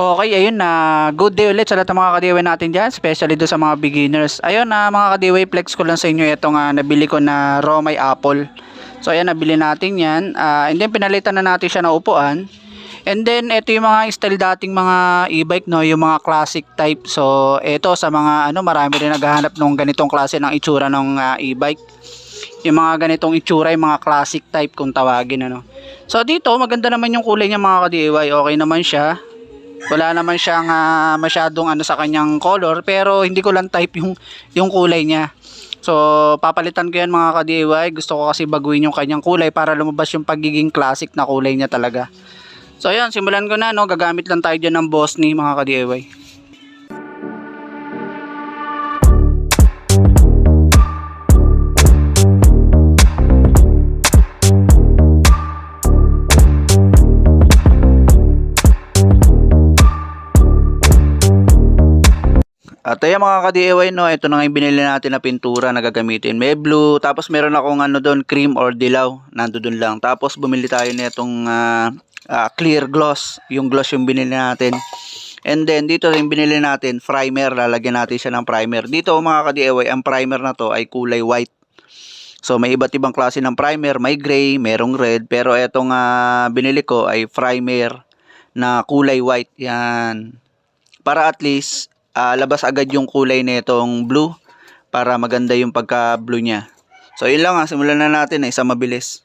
Okay, ayun na. good day ulit sa lahat ng mga kadiway natin dyan, especially do sa mga beginners. Ayun na mga kadiway, flex ko lang sa inyo itong nga nabili ko na Romay Apple. So ayan, nabili natin yan. Ah, and then pinalitan na natin siya ng upuan. And then ito yung mga style dating mga e-bike no, yung mga classic type. So ito sa mga ano, marami rin naghahanap ng ganitong klase ng itsura ng ah, e-bike. Yung mga ganitong itsura, yung mga classic type kung tawagin ano. So dito, maganda naman yung kulay niya mga ka-DIY. Okay naman siya. Wala naman siyang ah, masyadong ano sa kanyang color pero hindi ko lang type yung yung kulay niya. So, papalitan ko yan mga ka-DIY. Gusto ko kasi baguhin yung kanyang kulay para lumabas yung pagiging classic na kulay niya talaga. So, ayan, simulan ko na, no. Gagamit lang tayo dyan ng boss ni mga ka-DIY. At ayan mga ka-DIY no, ito na nga yung binili natin na pintura na gagamitin. May blue, tapos meron akong ano doon, cream or dilaw, nando doon lang. Tapos bumili tayo nitong ah, ah, clear gloss, yung gloss yung binili natin. And then dito yung binili natin, primer, lalagyan natin siya ng primer. Dito mga ka-DIY, ang primer na to ay kulay white. So may iba't ibang klase ng primer, may gray, merong red, pero etong ah, binili ko ay primer na kulay white. Yan. Para at least ah, labas agad yung kulay nitong blue para maganda yung pagka-blue niya. So yun lang ha, simulan na natin eh, isa mabilis.